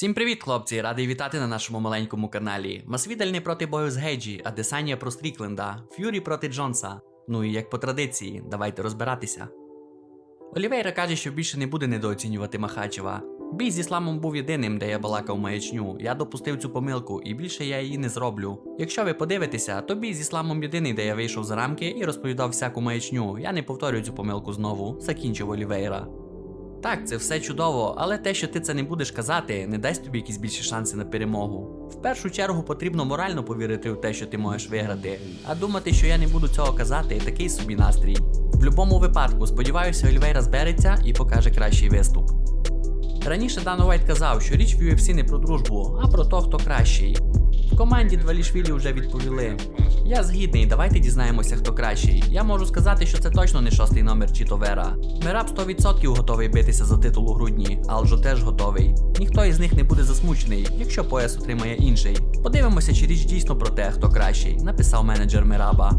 Всім привіт, хлопці! Радий вітати на нашому маленькому каналі. Масвідель не проти бою з Гейджі, а Десанія про Стрікленда, Ф'юрі проти Джонса. Ну і як по традиції, давайте розбиратися. Олівейра каже, що більше не буде недооцінювати Махачева. Бій з ісламом був єдиним, де я балакав маячню. Я допустив цю помилку, і більше я її не зроблю. Якщо ви подивитеся, то бій з ісламом єдиний, де я вийшов за рамки і розповідав всяку маячню. Я не повторюю цю помилку знову, закінчив Олівейра. Так, це все чудово, але те, що ти це не будеш казати, не дасть тобі якісь більші шанси на перемогу. В першу чергу потрібно морально повірити в те, що ти можеш виграти, а думати, що я не буду цього казати, такий собі настрій. В будь-якому випадку, сподіваюся, Олівейра збереться і покаже кращий виступ. Раніше Дано Вайт казав, що річ в UFC не про дружбу, а про то, хто кращий. В команді Двалішвілі вже відповіли. Я згідний, давайте дізнаємося, хто кращий. Я можу сказати, що це точно не шостий номер чи Товера. Мераб 100% готовий битися за титул у грудні, Алжо теж готовий. Ніхто із них не буде засмучений, якщо пояс отримає інший. Подивимося, чи річ дійсно про те, хто кращий, написав менеджер Мераба.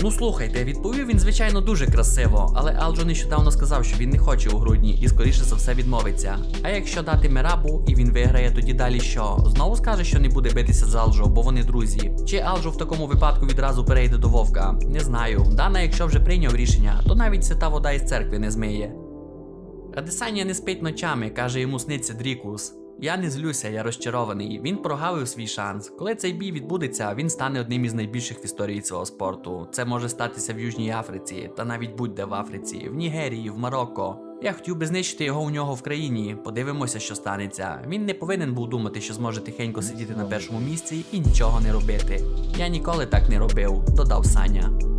Ну слухайте, відповів він, звичайно, дуже красиво, але Алджо нещодавно сказав, що він не хоче у грудні і скоріше за все відмовиться. А якщо дати Мерабу і він виграє, тоді далі що? Знову скаже, що не буде битися з Алджо, бо вони друзі. Чи Алджо в такому випадку відразу перейде до Вовка? Не знаю. Дана, якщо вже прийняв рішення, то навіть свята вода із церкви не змиє. Адесанія не спить ночами, каже йому сниться Дрікус. Я не злюся, я розчарований. Він прогавив свій шанс. Коли цей бій відбудеться, він стане одним із найбільших в історії цього спорту. Це може статися в Южній Африці, та навіть будь-де в Африці, в Нігерії, в Марокко. Я хотів би знищити його у нього в країні. Подивимося, що станеться. Він не повинен був думати, що зможе тихенько сидіти на першому місці і нічого не робити. Я ніколи так не робив, додав Саня.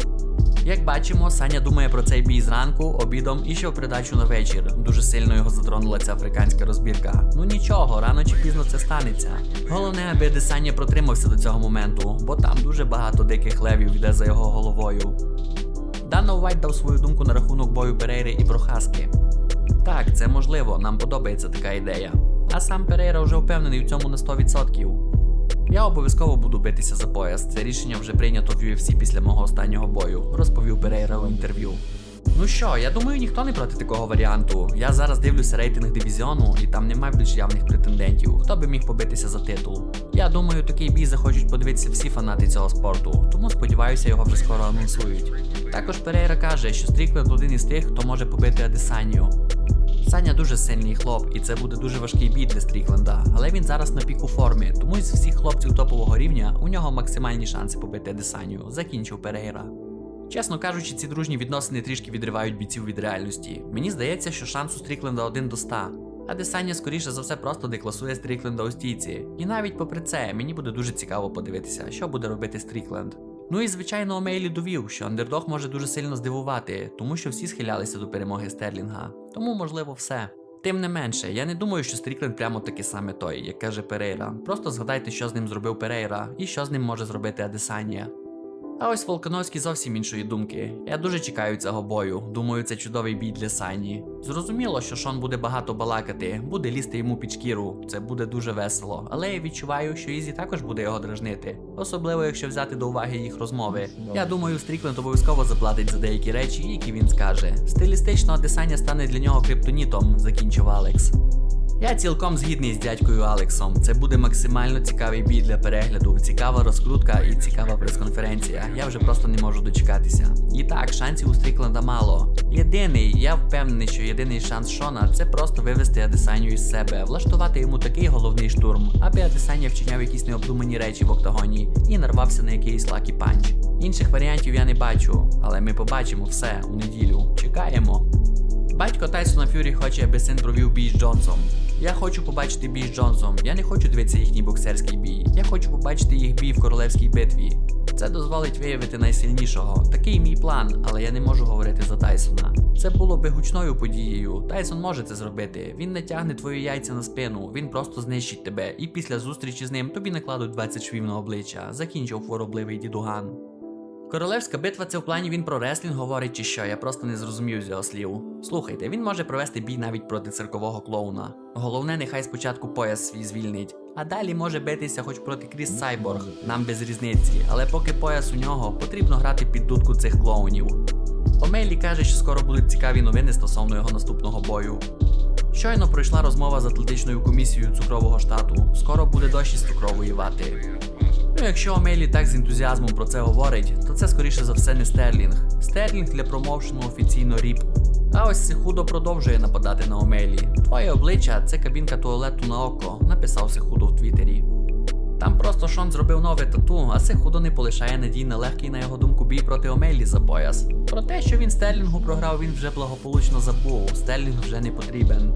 Як бачимо, Саня думає про цей бій зранку, обідом і ще в придачу на вечір. Дуже сильно його затронула ця африканська розбірка. Ну нічого, рано чи пізно це станеться. Головне, аби Десанія протримався до цього моменту, бо там дуже багато диких левів йде за його головою. Дано Вайт дав свою думку на рахунок бою Перейри і Прохаски. Так, це можливо, нам подобається така ідея. А сам Перейра вже впевнений в цьому на 100%. Я обов'язково буду битися за пояс. Це рішення вже прийнято в UFC після мого останнього бою, розповів Перейра у інтерв'ю. Ну що, я думаю, ніхто не проти такого варіанту. Я зараз дивлюся рейтинг дивізіону, і там немає більш явних претендентів. Хто би міг побитися за титул? Я думаю, такий бій захочуть подивитися всі фанати цього спорту, тому сподіваюся, його вже скоро анонсують. Також Перейра каже, що Стрікленд один із тих, хто може побити Адесанію. Саня дуже сильний хлоп, і це буде дуже важкий бій для Стрікленда, але він зараз на піку формі, тому із всіх хлопців топового рівня у нього максимальні шанси побити Десанію, закінчив Перейра. Чесно кажучи, ці дружні відносини трішки відривають бійців від реальності. Мені здається, що шанс у Стрікленда 1 до 100. А Десанія, скоріше за все, просто декласує Стрікленда у стійці. І навіть попри це, мені буде дуже цікаво подивитися, що буде робити Стрікленд. Ну і звичайно, Омейлі довів, що андердог може дуже сильно здивувати, тому що всі схилялися до перемоги Стерлінга. Тому, можливо, все. Тим не менше, я не думаю, що Стрікленд прямо таки саме той, як каже Перейра. Просто згадайте, що з ним зробив Перейра і що з ним може зробити Адесанія. А ось Волконовський зовсім іншої думки. Я дуже чекаю цього бою. Думаю, це чудовий бій для Сані. Зрозуміло, що Шон буде багато балакати, буде лізти йому під шкіру. Це буде дуже весело. Але я відчуваю, що Ізі також буде його дражнити. Особливо, якщо взяти до уваги їх розмови. Я думаю, Стрікленд обов'язково заплатить за деякі речі, які він скаже. Стилістично Адесання стане для нього криптонітом, закінчив Алекс. Я цілком згідний з дядькою Алексом. Це буде максимально цікавий бій для перегляду, цікава розкрутка і цікава прес-конференція. Я вже просто не можу дочекатися. І так, шансів у Стрікленда мало. Єдиний, я впевнений, що єдиний шанс Шона це просто вивести Адесаню із себе, влаштувати йому такий головний штурм, аби Адесання вчиняв якісь необдумані речі в октагоні і нарвався на якийсь лакі панч. Інших варіантів я не бачу, але ми побачимо все у неділю. Чекаємо. Батько Тайсона Фюрі хоче, аби син провів бій з Джонсом. Я хочу побачити бій з Джонсом. Я не хочу дивитися їхній боксерський бій. Я хочу побачити їх бій в королевській битві. Це дозволить виявити найсильнішого. Такий мій план, але я не можу говорити за Тайсона. Це було би гучною подією. Тайсон може це зробити. Він не тягне твої яйця на спину, він просто знищить тебе, і після зустрічі з ним тобі накладуть 20 швів на обличчя. Закінчив хворобливий дідуган. Королевська битва це в плані він про реслінг говорить чи що, я просто не зрозумів з його слів. Слухайте, він може провести бій навіть проти циркового клоуна. Головне, нехай спочатку пояс свій звільнить, а далі може битися хоч проти Кріс Сайборг, нам без різниці, але поки пояс у нього, потрібно грати під дудку цих клоунів. Омейлі каже, що скоро будуть цікаві новини стосовно його наступного бою. Щойно пройшла розмова з атлетичною комісією цукрового штату. Скоро буде дощ із цукрової вати. Ну, якщо Омелі так з ентузіазмом про це говорить, то це скоріше за все не Стерлінг. Стерлінг для промоушену офіційно ріп. А ось Сихудо продовжує нападати на Омелі. Твоє обличчя це кабінка туалету на око, написав Сихудо в Твіттері. Там просто Шон зробив нове тату, а Сихудо не полишає надій на легкий, на його думку, бій проти Омелі за пояс. Про те, що він Стерлінгу програв, він вже благополучно забув. Стерлінг вже не потрібен.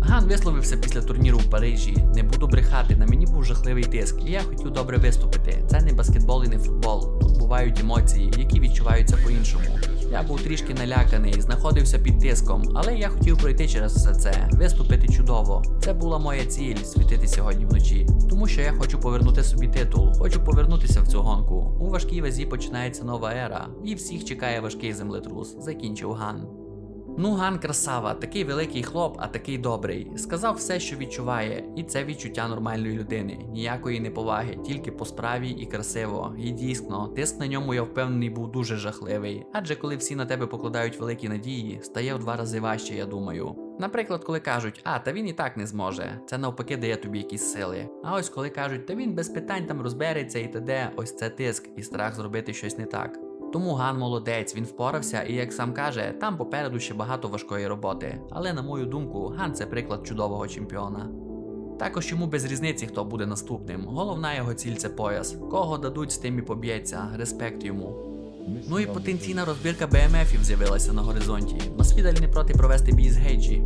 Ган висловився після турніру в Парижі. Не буду брехати, на мені був жахливий тиск, і я хотів добре виступити. Це не баскетбол і не футбол. Тут бувають емоції, які відчуваються по-іншому. Я був трішки наляканий, знаходився під тиском, але я хотів пройти через все це, виступити чудово. Це була моя ціль світити сьогодні вночі. Тому що я хочу повернути собі титул, хочу повернутися в цю гонку. У важкій вазі починається нова ера, і всіх чекає важкий землетрус. Закінчив Ган. Ну, Ган красава, такий великий хлоп, а такий добрий. Сказав все, що відчуває, і це відчуття нормальної людини. Ніякої неповаги, тільки по справі і красиво. І дійсно, тиск на ньому, я впевнений, був дуже жахливий. Адже коли всі на тебе покладають великі надії, стає в два рази важче, я думаю. Наприклад, коли кажуть, а та він і так не зможе, це навпаки дає тобі якісь сили. А ось коли кажуть, та він без питань там розбереться і т.д., ось це тиск і страх зробити щось не так. Тому Ган молодець, він впорався, і як сам каже, там попереду ще багато важкої роботи. Але на мою думку, Ган це приклад чудового чемпіона. Також йому без різниці, хто буде наступним. Головна його ціль це пояс. Кого дадуть, з тим і поб'ється, респект йому. Ну і потенційна розбірка БМФів з'явилася на горизонті. Масвідаль не проти провести бій з Гейджі.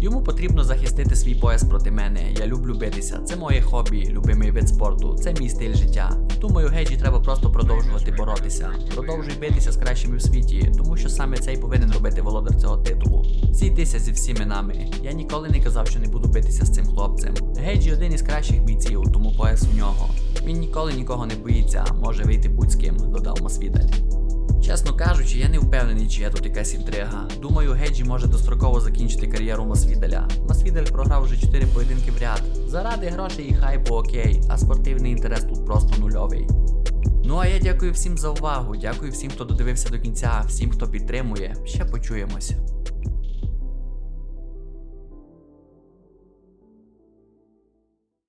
Йому потрібно захистити свій пояс проти мене. Я люблю битися. Це моє хобі, любимий вид спорту, це мій стиль життя. Думаю, Гейджі треба просто продовжувати боротися. Продовжуй битися з кращими в світі, тому що саме цей повинен робити володар цього титулу. Зійтися зі всіми нами. Я ніколи не казав, що не буду битися з цим хлопцем. Гейджі один із кращих бійців, тому пояс у нього. Він ніколи нікого не боїться, може вийти будь з ким, додав Масвідаль. Чесно кажучи, я не впевнений, чи є тут якась інтрига. Думаю, Геджі може достроково закінчити кар'єру Масвіделя. Масвідель програв вже 4 поєдинки в ряд. Заради грошей і хайпу окей, а спортивний інтерес тут просто нульовий. Ну а я дякую всім за увагу, дякую всім, хто додивився до кінця, всім, хто підтримує. Ще почуємось.